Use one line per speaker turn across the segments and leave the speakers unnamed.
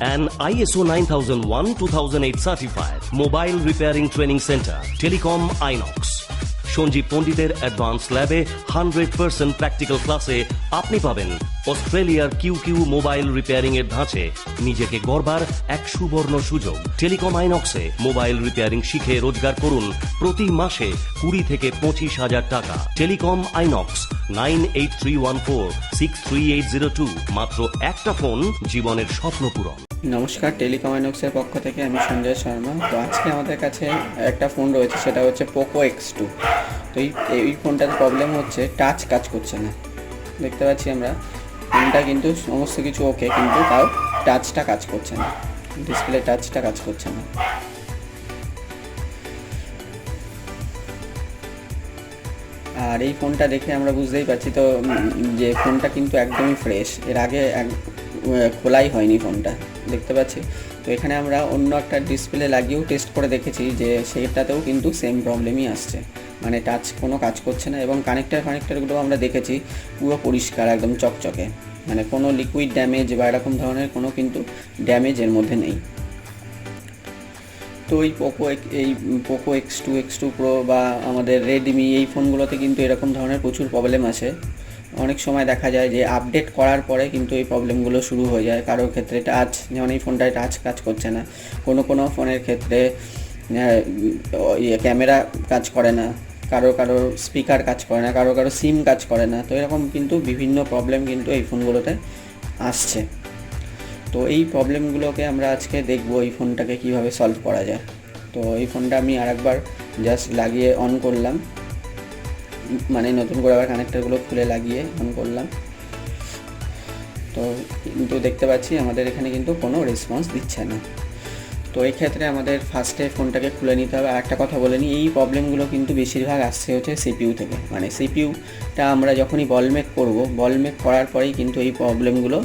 An ISO 9001-2008 certified mobile repairing training center, Telecom Inox. Sanjeev পণ্ডিতের advance ল্যাবে hundred percent practical ক্লাসে আপনি পাবেন অস্ট্রেলিয়ার কিউ কিউ মোবাইল রিপেয়ারিং এর ধাঁচে নিজেকে গড়বার এক সুবর্ণ সুযোগ। টেলিকম আইনক্সে মোবাইল রিপেয়ারিং শিখে রোজগার করুন প্রতি মাসে কুড়ি থেকে পঁচিশ হাজার টাকা। Telecom Inox nine eight three one four six three eight zero two. মাত্র একটা ফোন জীবনের স্বপ্ন পূরণ।
নমস্কার, টেলিকম আইনক্সের পক্ষ থেকে আমি সঞ্জয় শর্মা। তো আজকে আমাদের কাছে একটা ফোন রয়েছে, সেটা হচ্ছে পোকো এক্স টু। তো এই ফোনটার প্রবলেম হচ্ছে, টাচ কাজ করছে না। দেখতে পাচ্ছি আমরা। ফোনটা কিন্তু সমস্ত কিছু ওকে কিন্তু তাও টাচটা কাজ করছে না। ডিসপ্লে টাচটা কাজ করছে না। আর এই ফোনটা দেখে আমরা বুঝতেই পারছি তো যে ফোনটা কিন্তু একদমই ফ্রেশ এর আগে এক খোলাই হয়নি ফোনটা দেখতে পাচ্ছি। তো এখানে আমরা অন্য একটা ডিসপ্লে লাগিয়েও টেস্ট করে দেখেছি যে সেটাতেও কিন্তু সেম প্রবলেমই আসছে। মানে টাচ কোনো কাজ করছে না এবং কানেক্টার ফানেক্টারগুলো আমরা দেখেছি পুরো পরিষ্কার, একদম চকচকে। মানে কোনো লিকুইড ড্যামেজ বা এরকম ধরনের কোনো কিন্তু ড্যামেজ এর মধ্যে নেই। তো এই পোকো এই Poco X two X two pro বা আমাদের রেডমি এই ফোনগুলোতে কিন্তু এরকম ধরনের প্রচুর প্রবলেম আছে অনেক সময় দেখা যায় যে আপডেট করার পরে কিন্তু এই প্রবলেমগুলো শুরু হয়ে যায়। কারোর ক্ষেত্রে টাচ যেমন এই ফোনটায় টাচ কাজ করছে না। কোনো কোনো ফোনের ক্ষেত্রে ইয়ে ক্যামেরা কাজ করে না। কারও কারও স্পিকার কাজ করে না, কারও কারও সিম কাজ করে না। তো এরকম কিন্তু বিভিন্ন প্রবলেম কিন্তু এই ফোনগুলোতে আসছে। তো এই প্রবলেমগুলোকে আমরা আজকে দেখব এই ফোনটাকে কীভাবে সলভ করা যায়। তো এই ফোনটা আমি আরেকবার জাস্ট লাগিয়ে অন করলাম। মানে নতুন করে আবার কানেক্টারগুলো খুলে লাগিয়ে অন করলাম। তো কিন্তু দেখতে পাচ্ছি আমাদের এখানে কিন্তু কোনো রেসপন্স দিচ্ছে না। তো এই ক্ষেত্রে আমাদের ফার্স্টে ফোনটাকে খুলে নিতে হবে। আর একটা কথা বলে নিই, এই প্রবলেমগুলো কিন্তু বেশিরভাগ আসছে হচ্ছে সিপিউ থেকে। মানে সিপিউটা আমরা যখনই বলমেক করব বল মেক করার পরেই কিন্তু এই প্রবলেমগুলো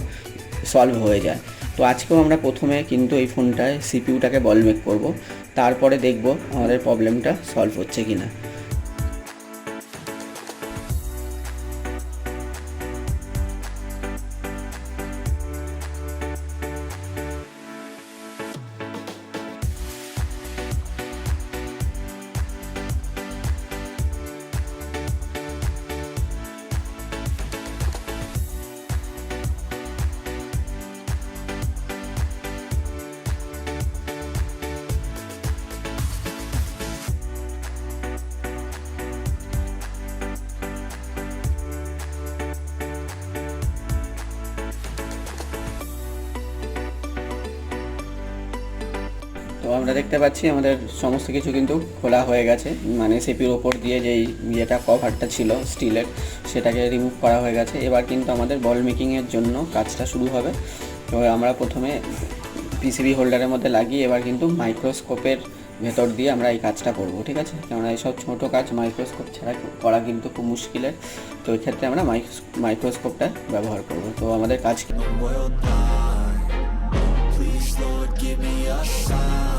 সলভ হয়ে যায়। তো আজকেও আমরা প্রথমে কিন্তু এই ফোনটায় সিপিউটাকে বলমেক করব। তারপরে দেখব আমাদের প্রবলেমটা সলভ হচ্ছে কি না আমরা দেখতে পাচ্ছি আমাদের সমস্ত কিছু কিন্তু খোলা হয়ে গেছে। মানে সিপির ওপর দিয়ে যেই ইয়েটা কভারটা ছিল, স্টিলের, সেটাকে রিমুভ করা হয়ে গেছে। এবার কিন্তু আমাদের বল মেকিংয়ের জন্য কাজটা শুরু হবে। তো আমরা প্রথমে পিসিবি হোল্ডারের মধ্যে লাগিয়ে এবার কিন্তু মাইক্রোস্কোপের ভেতর দিয়ে আমরা এই কাজটা করব, ঠিক আছে? কেননা এইসব ছোটো কাজ মাইক্রোস্কোপ ছাড়া করা কিন্তু খুব মুশকিলের। তো এই ক্ষেত্রে আমরা মাইক্রোস্কোপটা ব্যবহার করব। তো আমাদের কাজ
give me a sign.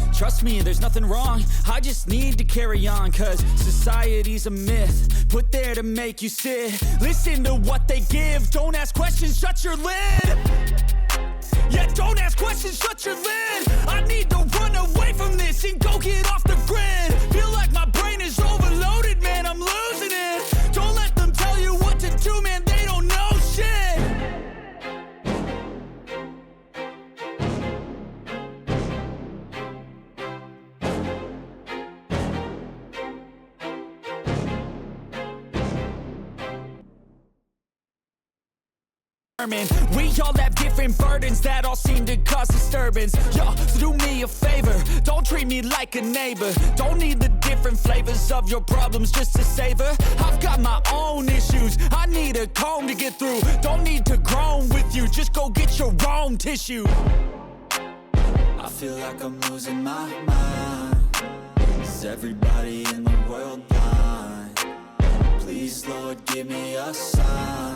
Trust me, there's nothing wrong. I just need to carry on, cause society's a myth. Put there to make you sit. Listen to what they give. Don't ask questions, shut your lid. Yeah, don't ask questions, shut your lid. I We all have different burdens that all seem to cause disturbance. Yo, so do me a favor, don't treat me like a neighbor. Don't need the different flavors of your problems just to savor. I've got my own issues, I need a comb to get through. Don't need to groan with you, just go get your own tissue.
I feel like I'm losing my mind. Is everybody in the world blind? Please, Lord, give me a sign,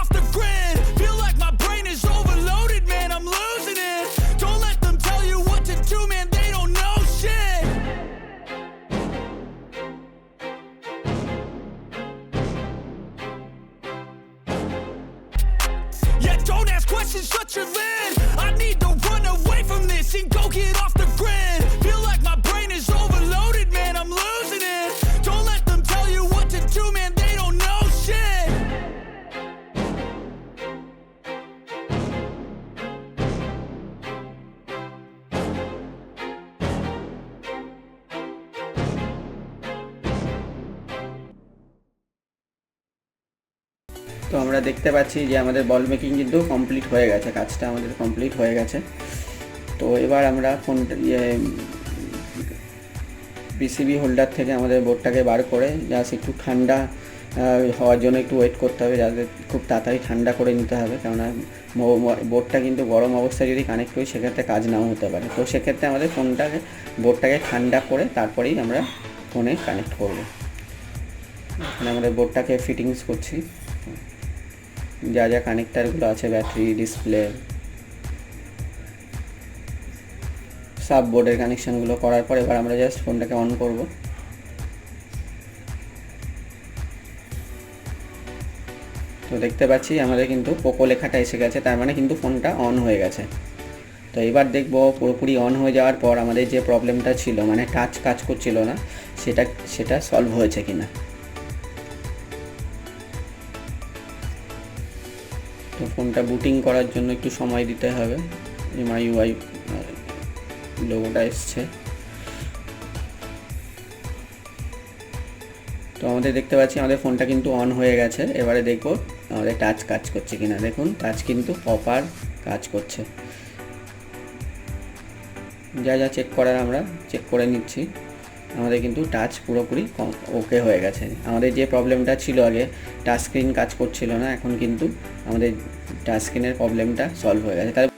তো আমরা দেখতে পাচ্ছি যে আমাদের বল making কিন্তু complete হয়ে গেছে, কাজটা আমাদের কমপ্লিট হয়ে গেছে। তো এবার আমরা ফোন ইয়ে পিসিবি হোল্ডার থেকে আমাদের বোর্ডটাকে বার করে জাস্ট একটু ঠান্ডা হওয়ার জন্য একটু ওয়েট করতে হবে, যাতে খুব তাড়াতাড়ি ঠান্ডা করে নিতে হবে, কেননা বোর্ডটা কিন্তু গরম অবস্থায় যদি কানেক্ট করি, সেক্ষেত্রে কাজ নাও হতে পারে। তো সেক্ষেত্রে আমাদের ফোনটাকে বোর্ডটাকে ঠান্ডা করে তারপরেই আমরা ফোনে কানেক্ট করব। আমাদের বোর্ডটাকে ফিটিংস করছি। যা যা কানেক্টারগুলো আছে ব্যাটারি ডিসপ্লে সাব বোর্ডের কানেকশানগুলো করার পর এবার আমরা জাস্ট ফোনটাকে অন করব। তো দেখতে পাচ্ছি আমাদের কিন্তু পোকো লেখাটা এসে গেছে, তার মানে কিন্তু ফোনটা অন হয়ে গেছে। তো এবার দেখব পুরোপুরি অন হয়ে যাওয়ার পর আমাদের যে প্রবলেমটা ছিল মানে টাচ কাজ করছিল না, সেটা সেটা সলভ হয়েছে কিনা। ফোনটা বুটিং করার জন্য একটু সময় দিতে হবে। এমআই ইউআই লোগোটা এসছে। তো আমাদের দেখতে পাচ্ছি আমাদের ফোনটা কিন্তু অন হয়ে গেছে। এবারে দেখব আমাদের টাচ কাজ করছে কিনা। দেখুন টাচ কিন্তু প্রপার কাজ করছে। যা যা চেক করার আমরা চেক করে নিচ্ছি। আমাদের কিন্তু টাচ পুরোপুরি ওকে হয়ে গেছে। আমাদের যে প্রবলেমটা ছিল আগে টাচ স্ক্রিন কাজ করছিল না, এখন কিন্তু আমাদের টাচ স্ক্রিনের প্রবলেমটা সলভ হয়ে গেছে। তাহলে